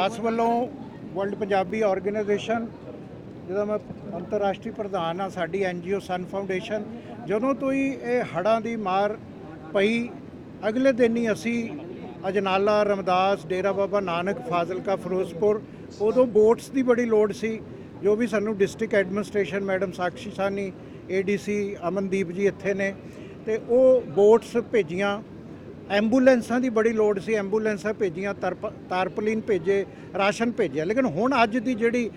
ਦਾਸ ਵੱਲੋਂ world Punjabi organisation ਜਿਹਦਾ ਮੈਂ ਅੰਤਰਰਾਸ਼ਟਰੀ ਪ੍ਰਧਾਨ ਆ ਸਾਡੀ ਐਨਜੀਓ ਸਨ ਫਾਊਂਡੇਸ਼ਨ ਜਦੋਂ ਤੋਂ ਹੀ ਇਹ ਹੜ੍ਹਾਂ ਦੀ ਮਾਰ ਪਈ, ਅਗਲੇ ਦਿਨ ਹੀ ਅਸੀਂ ਅਜਨਾਲਾ, ਰਮਦਾਸ, ਡੇਰਾ ਬਾਬਾ ਨਾਨਕ, ਫਾਜ਼ਿਲਕਾ, ਫਿਰੋਜ਼ਪੁਰ, ਉਦੋਂ ਬੋਟਸ ਦੀ ਬੜੀ ਲੋੜ ਸੀ, ਜੋ ਵੀ ਸਾਨੂੰ district administration madam Sakshi Sawhney ADC Amandeep ji ਇੱਥੇ ਨੇ, ਤੇ ਉਹ ਬੋਟਸ ਭੇਜੀਆਂ। ਐਂਬੂਲੈਂਸਾਂ ਦੀ ਬੜੀ ਲੋੜ ਸੀ, ਐਂਬੂਲੈਂਸਾਂ ਭੇਜੀਆਂ, ਤਰਪ- ਤਾਰਪਲਿਨ ਭੇਜੇ, ਰਾਸ਼ਨ ਭੇਜਿਆ, ਲੇਕਿਨ ਹੁਣ ਅੱਜ ਦੀ ਜਿਹੜੀ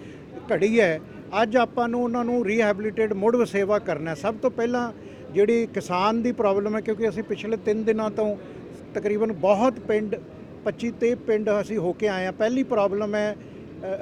ਘੜੀ ਹੈ, ਅੱਜ ਆਪਾਂ ਨੂੰ ਉਹਨਾਂ ਨੂੰ ਰੀਹੈਬਿਲਿਟੇਟ ਮੁੜ ਵਸੇਵਾ ਕਰਨਾ ਸਭ ਤੋਂ ਪਹਿਲਾਂ ਜਿਹੜੀ ਕਿਸਾਨ ਦੀ ਪ੍ਰੋਬਲਮ ਹੈ, ਕਿਉਂਕਿ ਅਸੀਂ ਪਿਛਲੇ 3 ਦਿਨਾਂ ਤੋਂ ਤਕਰੀਬਨ ਬਹੁਤ ਪਿੰਡ 25 ਤੇ ਪਿੰਡ ਅਸੀਂ ਹੋ ਕੇ ਆਏ ਆ ਪਹਿਲੀ ਪ੍ਰੋਬਲਮ ਹੈ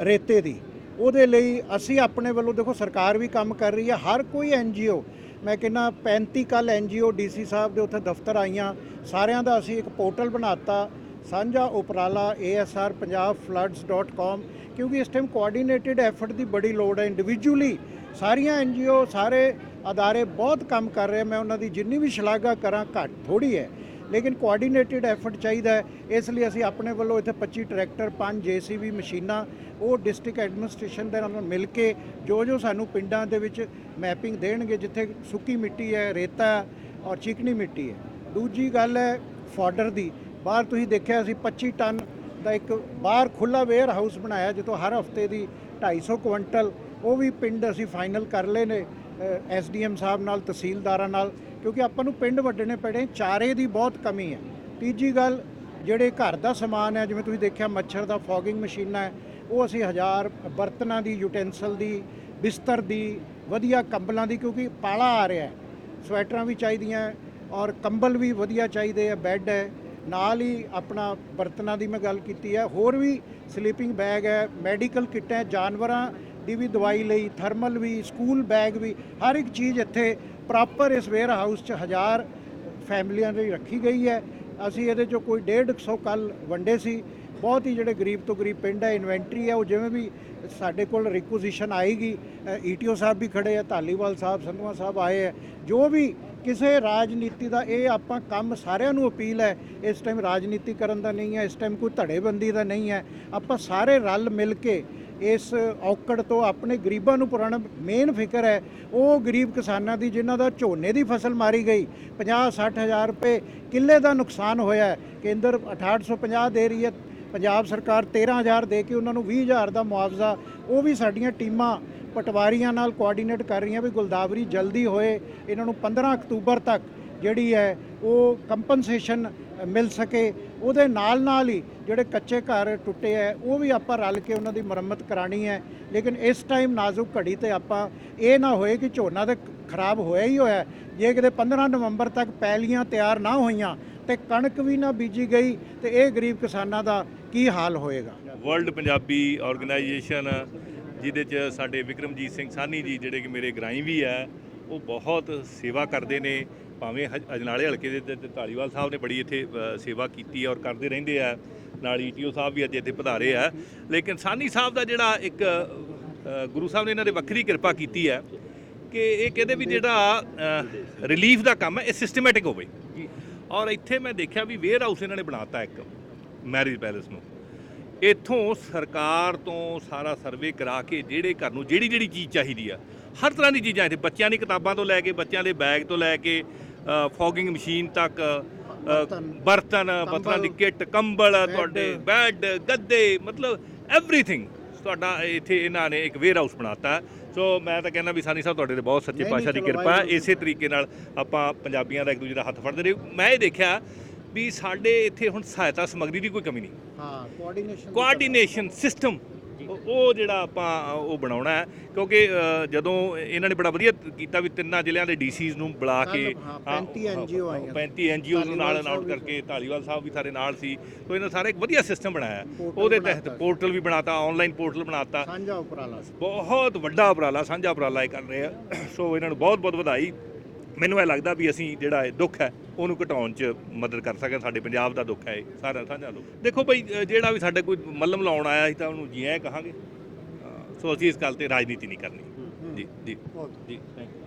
ਰੇਤੇ ਦੀ। ਉਹਦੇ ਲਈ ਅਸੀਂ ਆਪਣੇ ਵੱਲੋਂ ਦੇਖੋ, ਸਰਕਾਰ ਵੀ ਕੰਮ ਕਰ ਰਹੀ ਹੈ। ਹਰ ਕੋਈ ਐਨਜੀਓ ਮੈਂ ਕਹਿੰਦਾ 35 ਕੱਲ ਐਨਜੀਓ ਡੀਸੀ ਸਾਹਿਬ ਦੇ ਉੱਥੇ ਦਫ਼ਤਰ ਆਈਆਂ। ਸਾਰਿਆਂ ਦਾ ਅਸੀਂ ਇੱਕ ਪੋਰਟਲ ਬਣਾਤਾ, ਸਾਂਝਾ ਉਪਰਾਲਾ ASR ਪੰਜਾਬ floods.com ਕਿਉਂਕਿ ਇਸ ਟਾਈਮ ਕੋਆਰਡੀਨੇਟਿਡ ਐਫਰਟ ਦੀ ਬੜੀ ਲੋੜ ਹੈ। ਇੰਡੀਵਿਜੂਅਲੀ ਸਾਰੀਆਂ ਐਨਜੀਓ ਸਾਰੇ ਅਦਾਰੇ ਬਹੁਤ ਕੰਮ ਕਰ ਰਹੇ ਮੈਂ ਉਹਨਾਂ ਦੀ ਜਿੰਨੀ ਵੀ ਸ਼ਲਾਘਾ ਕਰਾਂ, ਘੱਟ ਥੋੜੀ ਹੈ। ਲੇਕਿਨ ਕੋਆਰਡੀਨੇਟਿਡ ਐਫਰਟ ਚਾਹੀਦਾ ਹੈ। ਇਸ ਲਈ ਅਸੀਂ ਆਪਣੇ ਵੱਲੋਂ ਇੱਥੇ 25 ਟਰੈਕਟਰ 5 ਜੀਸੀਬੀ ਮਸ਼ੀਨਾਂ, ਉਹ ਡਿਸਟ੍ਰਿਕਟ ਐਡਮਿਨਿਸਟ੍ਰੇਸ਼ਨ ਦੇ ਨਾਲ ਮਿਲ ਕੇ ਜੋ ਜੋ ਸਾਨੂੰ ਪਿੰਡਾਂ ਦੇ ਵਿੱਚ ਮੈਪਿੰਗ ਦੇਣਗੇ, ਜਿੱਥੇ ਸੁੱਕੀ ਮਿੱਟੀ ਹੈ, ਰੇਤਾ ਔਰ ਚੀਕਣੀ ਮਿੱਟੀ ਹੈ। ਦੂਜੀ ਗੱਲ ਹੈ ਫਾਡਰ ਦੀ। ਬਾਹਰ ਤੁਸੀਂ ਦੇਖਿਆ ਅਸੀਂ 25 ਟਨ ਦਾ ਇੱਕ ਬਾਹਰ ਖੁੱਲਾ ਵੇਅਰ ਹਾਊਸ ਬਣਾਇਆ, ਜਿੱਥੋਂ ਹਰ ਹਫ਼ਤੇ ਦੀ 250 ਕੁਇੰਟਲ ਉਹ ਵੀ ਪਿੰਡ ਅਸੀਂ ਫਾਈਨਲ ਕਰ ਲਏ ਨੇ। ਐਸਡੀਐਮ ਸਾਹਿਬ ਨਾਲ, ਤਹਿਸੀਲਦਾਰਾਂ ਨਾਲ, ਕਿਉਂਕਿ ਆਪਾਂ ਨੂੰ ਪਿੰਡ ਵੱਢਣੇ ਪੈਣੇ ਚਾਰੇ ਦੀ ਬਹੁਤ ਕਮੀ ਹੈ। ਤੀਜੀ ਗੱਲ, ਜਿਹੜੇ ਘਰ ਦਾ ਸਮਾਨ ਹੈ, ਜਿਵੇਂ ਤੁਸੀਂ ਦੇਖਿਆ, ਮੱਛਰ ਦਾ ਫੌਗਿੰਗ ਮਸ਼ੀਨਾਂ ਹੈ, ਉਹ ਅਸੀਂ ਹਜ਼ਾਰ ਬਰਤਨਾਂ ਦੀ, ਯੂਟੈਂਸਲ ਦੀ, ਬਿਸਤਰ ਦੀ, ਵਧੀਆ ਕੰਬਲਾਂ ਦੀ, ਕਿਉਂਕਿ ਪਾਲਾ ਆ ਰਿਹਾ ਹੈ। ਸਵੈਟਰਾਂ ਵੀ ਚਾਹੀਦੀਆਂ ਔਰ ਕੰਬਲ ਵੀ ਵਧੀਆ ਚਾਹੀਦੇ ਆ ਬੈੱਡ ਹੈ। ਨਾਲ ਹੀ ਆਪਣਾ ਬਰਤਨਾਂ ਦੀ ਮੈਂ ਗੱਲ ਕੀਤੀ ਹੈ, ਹੋਰ ਵੀ ਸਲੀਪਿੰਗ ਬੈਗ ਹੈ, ਮੈਡੀਕਲ ਕਿੱਟ ਹੈ, ਜਾਨਵਰਾਂ ਦੀ ਵੀ ਦਵਾਈ ਲਈ, ਥਰਮਲ ਵੀ, ਸਕੂਲ ਬੈਗ ਵੀ, ਹਰ ਇੱਕ ਚੀਜ਼ ਇੱਥੇ ਪ੍ਰੋਪਰ ਇਸ ਵੇਅਰ ਹਾਊਸ 'ਚ ਹਜ਼ਾਰ ਫੈਮਲੀਆਂ ਲਈ ਰੱਖੀ ਗਈ ਹੈ। ਅਸੀਂ ਇਹਦੇ 'ਚੋਂ ਕੋਈ 150 ਕੱਲ ਵੰਡੇ ਸੀ। ਬਹੁਤ ਹੀ ਜਿਹੜੇ ਗਰੀਬ ਤੋਂ ਗਰੀਬ ਪਿੰਡ ਹੈ ਇਨਵੈਂਟਰੀ ਹੈ, ਉਹ ਜਿਵੇਂ ਵੀ ਸਾਡੇ ਕੋਲ ਰਿਕੁਜੀਸ਼ਨ ਆਏਗੀ ਈਟੀਓ ਸਾਹਿਬ ਵੀ ਖੜੇ ਆ, ਧਾਲੀਵਾਲ ਸਾਹਿਬ ਸੰਧਵਾ ਸਾਹਿਬ ਆਏ ਹੈ ਜੋ ਵੀ ਕਿਸੇ ਰਾਜਨੀਤੀ ਦਾ ਇਹ ਆਪਾਂ ਕੰਮ ਸਾਰਿਆਂ ਨੂੰ ਅਪੀਲ ਹੈ, ਇਸ ਟਾਈਮ ਰਾਜਨੀਤੀ ਕਰਨ ਦਾ ਨਹੀਂ ਹੈ, ਇਸ ਟਾਈਮ ਕੋਈ ਧੜੇਬੰਦੀ ਦਾ ਨਹੀਂ ਹੈ। ਆਪਾਂ ਸਾਰੇ ਰਲ ਮਿਲ ਕੇ ਇਸ ਔਕੜ ਤੋਂ ਆਪਣੇ ਗਰੀਬਾਂ ਨੂੰ ਪੁਰਾਣਾ ਮੇਨ ਫਿਕਰ ਹੈ, ਉਹ ਗਰੀਬ ਕਿਸਾਨਾਂ ਦੀ ਜਿਨ੍ਹਾਂ ਦਾ ਝੋਨੇ ਦੀ ਫਸਲ ਮਾਰੀ ਗਈ 50 60 ਹਜ਼ਾਰ ਰੁਪਏ ਕਿੱਲੇ ਦਾ ਨੁਕਸਾਨ ਹੋਇਆ ਹੈ। ਕੇਂਦਰ 6850 ਦੇ ਰਹੀ ਹੈ, ਪੰਜਾਬ ਸਰਕਾਰ 13000 ਦੇ ਕੇ ਉਹਨਾਂ ਨੂੰ 20000 ਦਾ ਮੁਆਵਜ਼ਾ, ਉਹ ਵੀ ਸਾਡੀਆਂ ਟੀਮਾਂ ਪਟਵਾਰੀਆਂ ਨਾਲ ਕੋਆਰਡੀਨੇਟ ਕਰ ਰਹੀਆਂ ਵੀ ਗੁਲਦਾਵਰੀ ਜਲਦੀ ਹੋਏ, ਇਹਨਾਂ ਨੂੰ 15 ਅਕਤੂਬਰ ਤੱਕ ਜਿਹੜੀ ਹੈ, ਉਹ ਕੰਪਨਸੇਸ਼ਨ ਮਿਲ ਸਕੇ ਉਹਦੇ ਨਾਲ ਨਾਲ ਹੀ ਜਿਹੜੇ ਕੱਚੇ ਘਰ ਟੁੱਟੇ ਹੈ ਉਹ ਵੀ ਆਪਾਂ ਰਲ ਕੇ ਉਹਨਾਂ ਦੀ ਮੁਰੰਮਤ ਕਰਾਣੀ ਹੈ ਲੇਕਿਨ ਇਸ ਟਾਈਮ ਨਾਜ਼ੁਕ ਘੜੀ ਤੇ ਆਪਾਂ ਇਹ ਨਾ ਹੋਏ ਕਿ ਝੋਨਾ ਤੇ ਖਰਾਬ ਹੋਇਆ ਹੀ ਹੋਇਆ। ਜੇ ਕਿਤੇ 15 ਨਵੰਬਰ ਤੱਕ ਪੈਲੀਆਂ ਤਿਆਰ ਨਾ ਹੋਈਆਂ ਤੇ ਕਣਕ ਵੀ ਨਾ ਬੀਜੀ ਗਈ ਤੇ ਇਹ ਗਰੀਬ ਕਿਸਾਨਾਂ ਦਾ ਕੀ ਹਾਲ ਹੋਏਗਾ? ਵਰਲਡ ਪੰਜਾਬੀ ਆਰਗੇਨਾਈਜੇਸ਼ਨ ਜਿਹਦੇ ਚ ਸਾਡੇ ਵਿਕਰਮਜੀਤ ਸਿੰਘ ਸਾਨੀ ਜੀ, ਜਿਹੜੇ ਕਿ ਮੇਰੇ ਗ੍ਰਾਈ ਵੀ ਹੈ ਉਹ ਬਹੁਤ ਸੇਵਾ ਕਰਦੇ ਨੇ। ਭਾਵੇਂ ਹਜ- ਅਜਨਾਲੇ ਹਲਕੇ ਦੇ ਤੇ- ਤੇ ਧਾਲੀਵਾਲ ਸਾਹਿਬ ਨੇ ਬੜੀ ਇੱਥੇ ਅ, ਸੇਵਾ ਕੀਤੀ ਹੈ ਔਰ ਕਰਦੇ ਰਹਿੰਦੇ ਆ। ਨਾਲ ਈਟੀਓ ਸਾਹਿਬ ਵੀ ਅੱਜ ਇੱਥੇ ਪਧਾਰੇ ਆ। ਲੇਕਿਨ ਸਾਨੀ ਸਾਹਿਬ ਦਾ ਜਿਹੜਾ ਇੱਕ ਅ, ਗੁਰੂ ਸਾਹਿਬ ਨੇ ਇਹਨਾਂ ਦੇ ਵੱਖਰੀ ਕਿਰਪਾ ਕੀਤੀ ਹੈ ਕਿ ਇਹ ਕਹਿੰਦੇ ਵੀ ਜਿਹੜਾ ਰਿਲੀਫ ਦਾ ਕੰਮ ਹੈ ਇਹ ਸਿਸਟਮੈਟਿਕ ਹੋਵੇ। ਔਰ ਇੱਥੇ ਮੈਂ ਦੇਖਿਆ ਵੀ ਵੇਅਰ ਹਾਊਸ ਇਹਨਾਂ ਨੇ ਬਣਾਤਾ ਇੱਕ ਮੈਰਿਜ ਪੈਲੇਸ ਨੂੰ। ਇੱਥੋਂ ਸਰਕਾਰ ਤੋਂ ਸਾਰਾ ਸਰਵੇ ਕਰਾ ਕੇ ਜਿਹੜੇ ਘਰ ਨੂੰ ਜਿਹੜੀ ਜਿਹੜੀ ਚੀਜ਼ ਚਾਹੀਦੀ ਆ ਹਰ ਤਰ੍ਹਾਂ ਦੀ ਚੀਜ਼ਾਂ ਇੱਥੇ ਬੱਚਿਆਂ ਦੀ ਕਿਤਾਬਾਂ ਤੋਂ ਲੈ ਕੇ ਬੱਚਿਆਂ ਦੇ ਬੈਗ ਤੋਂ ਲੈ ਕੇ ਫੌਗਿੰਗ ਮਸ਼ੀਨ ਤੱਕ ਬਰਤਨ, ਦੀ ਕਿੱਟ ਕੰਬਲ ਤੁਹਾਡੇ ਬੈੱਡ ਗੱਦੇ ਮਤਲਬ ਐਵਰੀਥਿੰਗ ਤੁਹਾਡਾ ਇੱਥੇ ਇਹਨਾਂ ਨੇ ਇੱਕ ਵੇਅਰ ਹਾਊਸ ਬਣਾਤਾ। ਸੋ ਮੈਂ ਤਾਂ ਕਹਿੰਦਾ ਵੀ ਸਾਨੀ ਸਾਹਿਬ ਤੁਹਾਡੇ ਤੇ ਬਹੁਤ ਸੱਚੇ ਪਾਤਸ਼ਾਹ ਦੀ ਕਿਰਪਾ ਇਸੇ ਤਰੀਕੇ ਨਾਲ ਆਪਾਂ ਪੰਜਾਬੀਆਂ ਦਾ ਇੱਕ ਦੂਜੇ ਦਾ ਹੱਥ ਫੜਦੇ ਰਹੇ। ਮੈਂ ਇਹ ਦੇਖਿਆ ਵੀ ਸਾਡੇ ਇੱਥੇ ਹੁਣ ਸਹਾਇਤਾ ਸਮੱਗਰੀ ਦੀ ਕੋਈ ਕਮੀ ਨਹੀਂ। ਹਾਂ ਕੋਆਰਡੀਨੇਸ਼ਨ ਕੋਆਰਡੀਨੇਸ਼ਨ ਸਿਸਟਮ ਉਹ ਜਿਹੜਾ ਆਪਾਂ ਉਹ ਬਣਾਉਣਾ ਹੈ ਕਿਉਂਕਿ ਜਦੋਂ ਇਹਨਾਂ ਨੇ ਬੜਾ ਵਧੀਆ ਕੀਤਾ ਵੀ ਤਿੰਨਾਂ ਜ਼ਿਲ੍ਹਿਆਂ ਦੇ ਡੀਸੀਜ਼ ਨੂੰ ਬੁਲਾ ਕੇ ਹਾਂ, 35 NGO ਆਈਆਂ। 35 ਐਨਜੀਓ ਨੂੰ ਨਾਲ ਧਾਲੀਵਾਲ ਵੀ ਕਰਕੇ ਢਾਲੀਵਾਲ ਸਾਹਿਬ ਵੀ ਸਾਰੇ ਨਾਲ ਸੀ। ਸੋ ਇਹਨਾਂ ਸਾਰੇ ਇੱਕ ਵਧੀਆ ਸਿਸਟਮ ਬਣਾਇਆ ਉਹਦੇ ਤਹਿਤ। ਪੋਰਟਲ ਵੀ ਬਣਾਤਾ ਆਨਲਾਈਨ ਪੋਰਟਲ ਬਣਾਤਾ। ਸਾਂਝਾ ਉਪਰਾਲਾ ਬਹੁਤ ਵੱਡਾ ਉਪਰਾਲਾ ਸਾਂਝਾ ਉਪਰਾਲਾ ਇਹ ਕਰ ਰਹੇ ਆ। ਸੋ ਇਹਨਾਂ ਨੂੰ ਬਹੁਤ ਬਹੁਤ ਵਧਾਈ। ਮੈਨੂੰ ਇਹ ਲੱਗਦਾ ਵੀ ਅਸੀਂ ਜਿਹੜਾ ਇਹ ਦੁੱਖ ਹੈ ਉਹਨੂੰ ਘਟਾਉਣ 'ਚ ਮਦਦ ਕਰ ਸਕਦੇ ਹਾਂ। ਸਾਡੇ ਪੰਜਾਬ ਦਾ ਦੁੱਖ ਹੈ ਇਹ ਸਾਰਾ ਸਾਂਝਾ ਦੁੱਖ। ਦੇਖੋ ਭਾਈ ਜਿਹੜਾ ਵੀ ਸਾਡੇ ਕੋਈ ਮੱਲਮ ਲਾਉਣ ਆਇਆ ਸੀ ਤਾਂ ਉਹਨੂੰ ਜੀ ਆਇਆਂ ਕਹਾਂਗੇ। ਸੋ ਅਸੀਂ ਇਸ ਗੱਲ ਤੇ ਰਾਜਨੀਤੀ ਨਹੀਂ ਕਰਨੀ। ਜੀ ਜੀ। ਬਹੁਤ ਜੀ ਥੈਂਕ ਯੂ